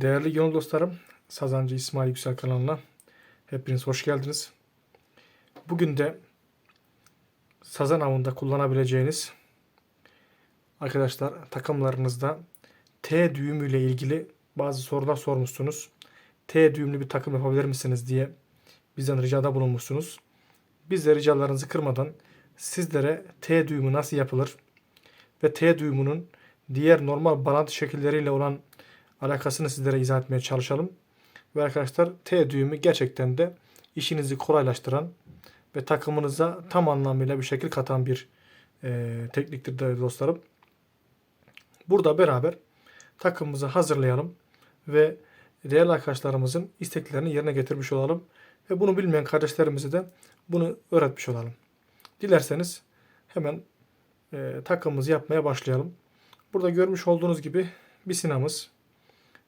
Değerli gönül dostlarım, Sazancı İsmail Yüksel kanalına hepiniz hoş geldiniz. Bugün de sazan avında kullanabileceğiniz arkadaşlar takımlarınızda T düğümüyle ilgili bazı sorular sormuşsunuz. T düğümlü bir takım yapabilir misiniz diye bizden ricada bulunmuşsunuz. Biz de ricalarınızı kırmadan sizlere T düğümü nasıl yapılır ve T düğümünün diğer normal bağlantı şekilleriyle olan alakasını sizlere izah etmeye çalışalım. Ve arkadaşlar T düğümü gerçekten de işinizi kolaylaştıran ve takımınıza tam anlamıyla bir şekil katan bir e, tekniktir dostlarım. Burada beraber takımımızı hazırlayalım ve değerli arkadaşlarımızın isteklerini yerine getirmiş olalım. Ve bunu bilmeyen kardeşlerimize de bunu öğretmiş olalım. Dilerseniz hemen e, takımımızı yapmaya başlayalım. Burada görmüş olduğunuz gibi bir sinamız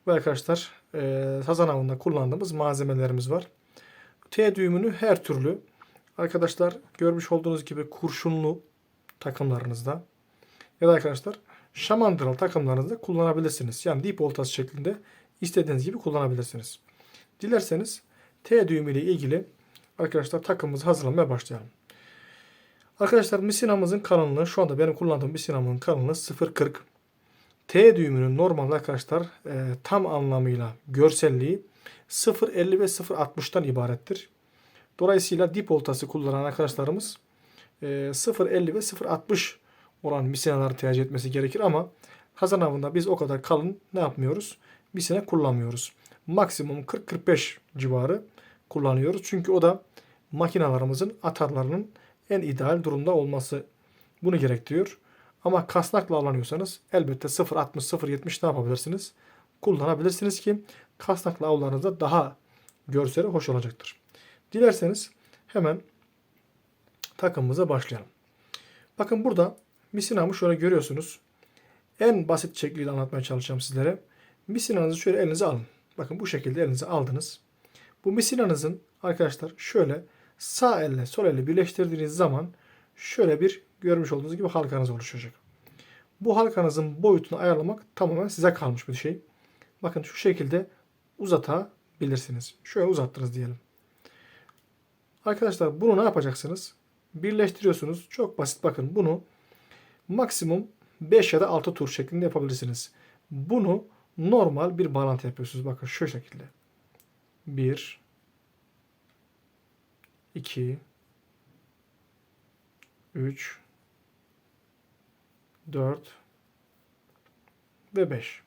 ve arkadaşlar e, sazan avında kullandığımız malzemelerimiz var. T düğümünü her türlü arkadaşlar görmüş olduğunuz gibi kurşunlu takımlarınızda ya da arkadaşlar şamandıralı takımlarınızda kullanabilirsiniz. Yani dip oltası şeklinde istediğiniz gibi kullanabilirsiniz. Dilerseniz T düğümü ile ilgili arkadaşlar takımımızı hazırlamaya başlayalım. Arkadaşlar misinamızın kalınlığı şu anda benim kullandığım misinamın kalınlığı 0.40. T düğümünün normalde arkadaşlar e, tam anlamıyla görselliği 0.50 ve 0.60'tan ibarettir. Dolayısıyla dip oltası kullanan arkadaşlarımız e, 0.50 ve 0.60 olan misinaları tercih etmesi gerekir ama Hazan avında biz o kadar kalın ne yapmıyoruz? Misina kullanmıyoruz. Maksimum 40-45 civarı kullanıyoruz. Çünkü o da makinalarımızın atarlarının en ideal durumda olması bunu gerektiriyor. Ama kasnakla avlanıyorsanız elbette 0.60 0.70 ne yapabilirsiniz? Kullanabilirsiniz ki kasnakla avlarınızda daha görseli hoş olacaktır. Dilerseniz hemen takımımıza başlayalım. Bakın burada misinamı şöyle görüyorsunuz. En basit şekliyle anlatmaya çalışacağım sizlere. Misinanızı şöyle elinize alın. Bakın bu şekilde elinize aldınız. Bu misinanızın arkadaşlar şöyle sağ elle sol elle birleştirdiğiniz zaman şöyle bir görmüş olduğunuz gibi halkanız oluşacak. Bu halkanızın boyutunu ayarlamak tamamen size kalmış bir şey. Bakın şu şekilde uzatabilirsiniz. Şöyle uzattınız diyelim. Arkadaşlar bunu ne yapacaksınız? Birleştiriyorsunuz. Çok basit bakın bunu maksimum 5 ya da 6 tur şeklinde yapabilirsiniz. Bunu normal bir bağlantı yapıyorsunuz. Bakın şu şekilde. 1 2 3 4 ve 5.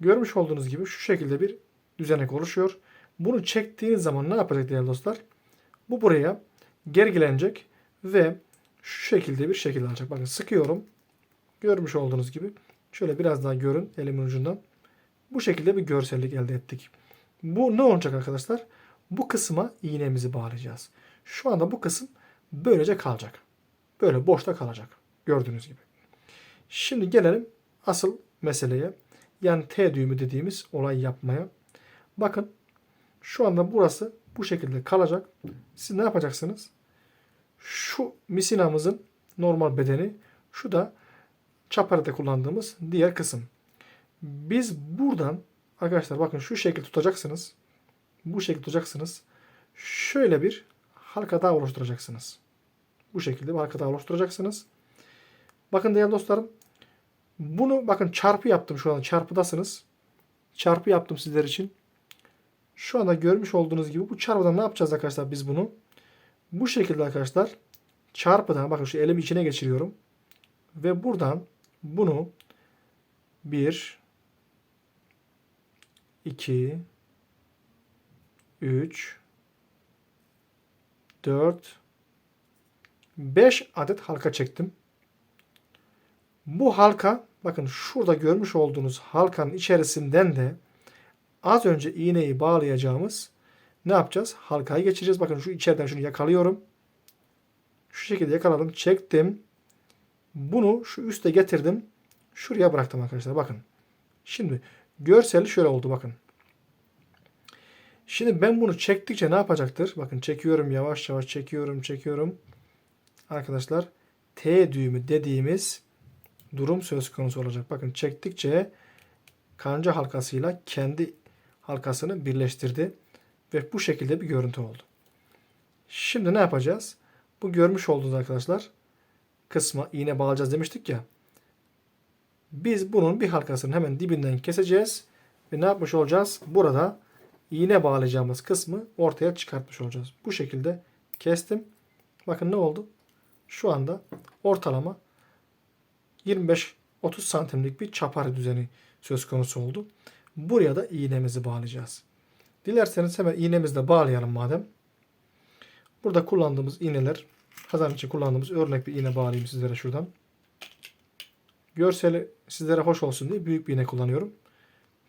Görmüş olduğunuz gibi şu şekilde bir düzenek oluşuyor. Bunu çektiğiniz zaman ne yapacak değerli dostlar? Bu buraya gergilenecek ve şu şekilde bir şekil alacak. Bakın sıkıyorum. Görmüş olduğunuz gibi. Şöyle biraz daha görün elimin ucundan. Bu şekilde bir görsellik elde ettik. Bu ne olacak arkadaşlar? Bu kısma iğnemizi bağlayacağız. Şu anda bu kısım böylece kalacak. Böyle boşta kalacak. Gördüğünüz gibi. Şimdi gelelim asıl meseleye. Yani T düğümü dediğimiz olay yapmaya. Bakın şu anda burası bu şekilde kalacak. Siz ne yapacaksınız? Şu misinamızın normal bedeni, şu da çaparete kullandığımız diğer kısım. Biz buradan arkadaşlar bakın şu şekilde tutacaksınız. Bu şekilde tutacaksınız. Şöyle bir halka daha oluşturacaksınız. Bu şekilde bir oluşturacaksınız. Bakın değerli dostlarım. Bunu bakın çarpı yaptım şu anda. Çarpıdasınız. Çarpı yaptım sizler için. Şu anda görmüş olduğunuz gibi bu çarpıdan ne yapacağız arkadaşlar biz bunu? Bu şekilde arkadaşlar çarpıdan bakın şu elimi içine geçiriyorum. Ve buradan bunu 1 2 3 4 5 adet halka çektim. Bu halka bakın şurada görmüş olduğunuz halkanın içerisinden de az önce iğneyi bağlayacağımız ne yapacağız? Halkayı geçireceğiz. Bakın şu içeriden şunu yakalıyorum. Şu şekilde yakaladım. Çektim. Bunu şu üste getirdim. Şuraya bıraktım arkadaşlar. Bakın. Şimdi görseli şöyle oldu bakın. Şimdi ben bunu çektikçe ne yapacaktır? Bakın çekiyorum yavaş yavaş çekiyorum çekiyorum. Arkadaşlar T düğümü dediğimiz durum söz konusu olacak. Bakın çektikçe kanca halkasıyla kendi halkasını birleştirdi ve bu şekilde bir görüntü oldu. Şimdi ne yapacağız? Bu görmüş olduğunuz arkadaşlar kısma iğne bağlayacağız demiştik ya. Biz bunun bir halkasını hemen dibinden keseceğiz ve ne yapmış olacağız? Burada iğne bağlayacağımız kısmı ortaya çıkartmış olacağız. Bu şekilde kestim. Bakın ne oldu? Şu anda ortalama 25-30 santimlik bir çapar düzeni söz konusu oldu. Buraya da iğnemizi bağlayacağız. Dilerseniz hemen iğnemizi de bağlayalım madem. Burada kullandığımız iğneler kazan için kullandığımız örnek bir iğne bağlayayım sizlere şuradan. Görseli sizlere hoş olsun diye büyük bir iğne kullanıyorum.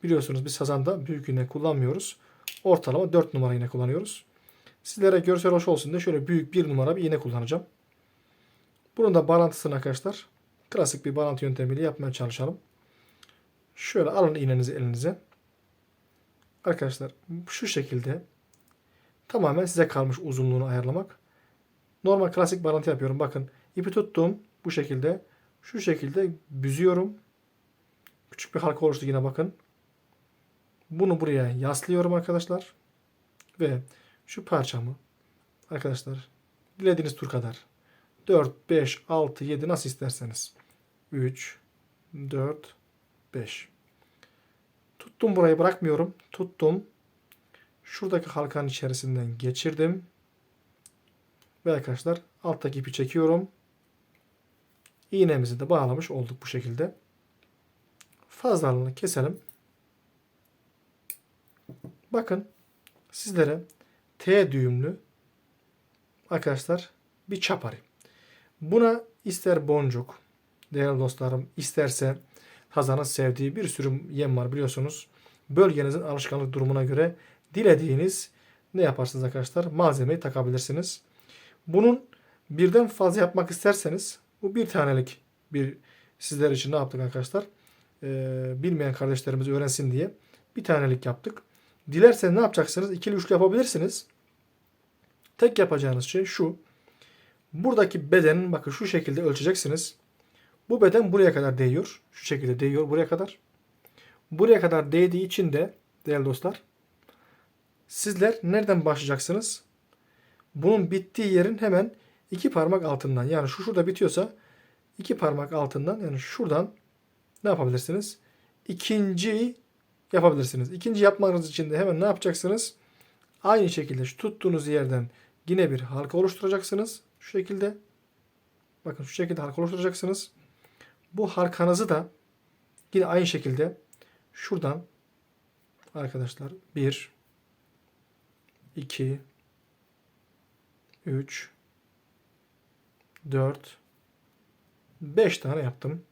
Biliyorsunuz biz sazanda büyük iğne kullanmıyoruz. Ortalama 4 numara iğne kullanıyoruz. Sizlere görsel hoş olsun diye şöyle büyük bir numara bir iğne kullanacağım. Bunun da bağlantısını arkadaşlar klasik bir bağlantı yöntemiyle yapmaya çalışalım. Şöyle alın iğnenizi elinize. Arkadaşlar şu şekilde tamamen size kalmış uzunluğunu ayarlamak. Normal klasik bağlantı yapıyorum. Bakın ipi tuttum bu şekilde. Şu şekilde büzüyorum. Küçük bir halka oluştu yine bakın. Bunu buraya yaslıyorum arkadaşlar. Ve şu parçamı arkadaşlar dilediğiniz tur kadar 4, 5, 6, 7 nasıl isterseniz 3, 4, 5 tuttum burayı bırakmıyorum. Tuttum. Şuradaki halkanın içerisinden geçirdim. Ve arkadaşlar alttaki ipi çekiyorum. İğnemizi de bağlamış olduk bu şekilde. Fazlalığını keselim. Bakın sizlere T düğümlü arkadaşlar bir çapari. Buna ister boncuk değerli dostlarım isterse Hazan'ın sevdiği bir sürü yem var biliyorsunuz. Bölgenizin alışkanlık durumuna göre dilediğiniz ne yaparsınız arkadaşlar? Malzemeyi takabilirsiniz. Bunun birden fazla yapmak isterseniz bu bir tanelik bir sizler için ne yaptık arkadaşlar? Ee, bilmeyen kardeşlerimiz öğrensin diye bir tanelik yaptık. Dilerseniz ne yapacaksınız? İkili üçlü yapabilirsiniz. Tek yapacağınız şey şu. Buradaki bedenin bakın şu şekilde ölçeceksiniz. Bu beden buraya kadar değiyor. Şu şekilde değiyor buraya kadar. Buraya kadar değdiği için de değerli dostlar sizler nereden başlayacaksınız? Bunun bittiği yerin hemen iki parmak altından yani şu şurada bitiyorsa iki parmak altından yani şuradan ne yapabilirsiniz? İkinciyi yapabilirsiniz. İkinci yapmanız için de hemen ne yapacaksınız? Aynı şekilde şu tuttuğunuz yerden yine bir halka oluşturacaksınız. Şu şekilde. Bakın şu şekilde halka oluşturacaksınız. Bu halkanızı da yine aynı şekilde şuradan arkadaşlar 1 2 3 4 5 tane yaptım.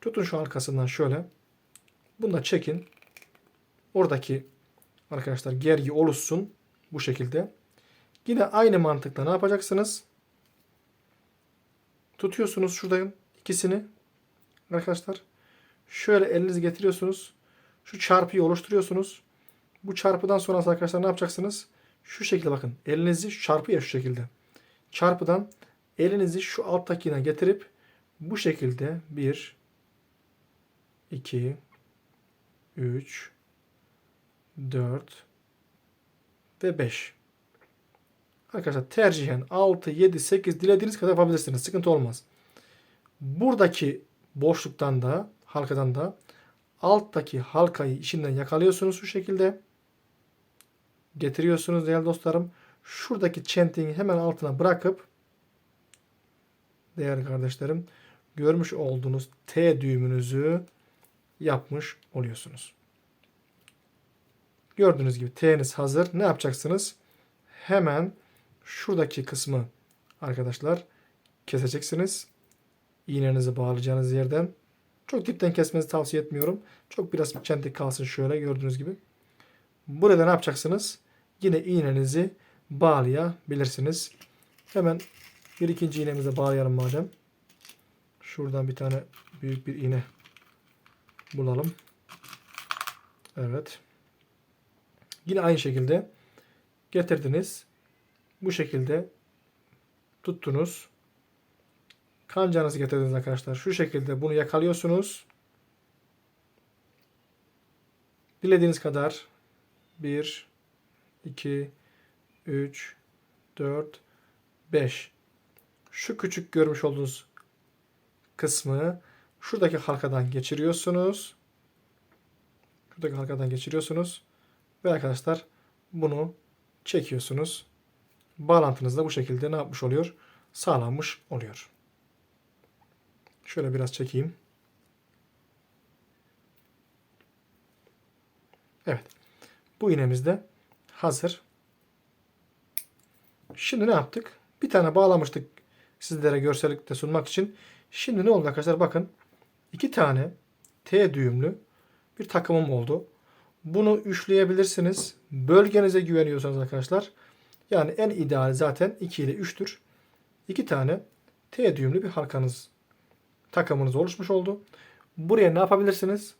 Tutun şu arkasından şöyle. Bunu da çekin. Oradaki arkadaşlar gergi oluşsun bu şekilde. Yine aynı mantıkla ne yapacaksınız? Tutuyorsunuz şuradan ikisini. Arkadaşlar şöyle elinizi getiriyorsunuz. Şu çarpıyı oluşturuyorsunuz. Bu çarpıdan sonra arkadaşlar ne yapacaksınız? Şu şekilde bakın. Elinizi şu çarpıya şu şekilde. Çarpıdan elinizi şu alttakine getirip bu şekilde 1 2 3 4 ve 5 Arkadaşlar tercihen 6, 7, 8 dilediğiniz kadar yapabilirsiniz. Sıkıntı olmaz. Buradaki boşluktan da halkadan da alttaki halkayı içinden yakalıyorsunuz şu şekilde. Getiriyorsunuz değerli dostlarım. Şuradaki çentiğin hemen altına bırakıp değerli kardeşlerim görmüş olduğunuz T düğümünüzü yapmış oluyorsunuz. Gördüğünüz gibi T'niz hazır. Ne yapacaksınız? Hemen şuradaki kısmı arkadaşlar keseceksiniz. İğnenizi bağlayacağınız yerden. Çok dipten kesmenizi tavsiye etmiyorum. Çok biraz çentik kalsın şöyle gördüğünüz gibi. Burada ne yapacaksınız? Yine iğnenizi bağlayabilirsiniz. Hemen bir ikinci iğnemize bağlayalım madem. Şuradan bir tane büyük bir iğne bulalım. Evet. Yine aynı şekilde getirdiniz. Bu şekilde tuttunuz. Kancanızı getirdiniz arkadaşlar. Şu şekilde bunu yakalıyorsunuz. Dilediğiniz kadar 1, 2, 3, 4, 5. Şu küçük görmüş olduğunuz kısmı şuradaki halkadan geçiriyorsunuz. Şuradaki halkadan geçiriyorsunuz. Ve arkadaşlar bunu çekiyorsunuz. Bağlantınız da bu şekilde ne yapmış oluyor? Sağlanmış oluyor. Şöyle biraz çekeyim. Evet. Bu iğnemiz de hazır. Şimdi ne yaptık? Bir tane bağlamıştık sizlere görsellikte sunmak için. Şimdi ne oldu arkadaşlar? Bakın. iki tane T düğümlü bir takımım oldu. Bunu üçleyebilirsiniz. Bölgenize güveniyorsanız arkadaşlar. Yani en ideal zaten 2 ile 3'tür. 2 tane T düğümlü bir halkanız takımınız oluşmuş oldu. Buraya ne yapabilirsiniz?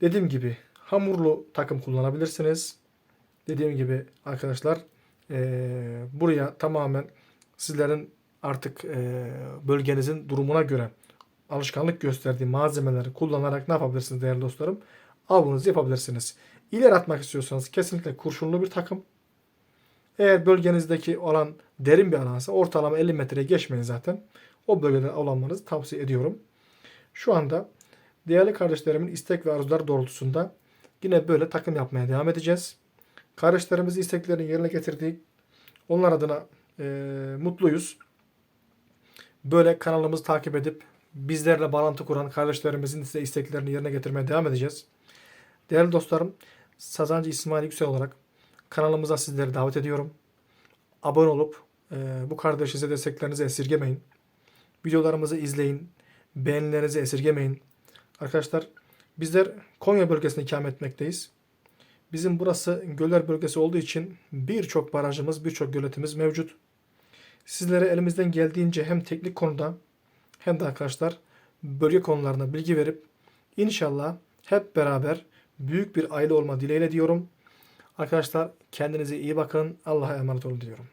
Dediğim gibi hamurlu takım kullanabilirsiniz. Dediğim gibi arkadaşlar eee, buraya tamamen sizlerin artık eee, bölgenizin durumuna göre alışkanlık gösterdiği malzemeleri kullanarak ne yapabilirsiniz değerli dostlarım? Avınızı yapabilirsiniz. İleri atmak istiyorsanız kesinlikle kurşunlu bir takım. Eğer bölgenizdeki olan derin bir alansa ortalama 50 metreye geçmeyin zaten. O bölgede avlanmanızı tavsiye ediyorum. Şu anda değerli kardeşlerimin istek ve arzuları doğrultusunda yine böyle takım yapmaya devam edeceğiz. Kardeşlerimizin isteklerini yerine getirdik. Onlar adına e, mutluyuz. Böyle kanalımızı takip edip bizlerle bağlantı kuran kardeşlerimizin ise isteklerini yerine getirmeye devam edeceğiz. Değerli dostlarım, Sazancı İsmail Yüksel olarak kanalımıza sizleri davet ediyorum. Abone olup e, bu kardeşinize desteklerinizi esirgemeyin. Videolarımızı izleyin. Beğenilerinizi esirgemeyin. Arkadaşlar bizler Konya bölgesinde ikamet etmekteyiz. Bizim burası göller bölgesi olduğu için birçok barajımız, birçok göletimiz mevcut. Sizlere elimizden geldiğince hem teknik konuda hem de arkadaşlar bölge konularına bilgi verip inşallah hep beraber büyük bir aile olma dileğiyle diyorum. Arkadaşlar kendinize iyi bakın. Allah'a emanet olun diyorum.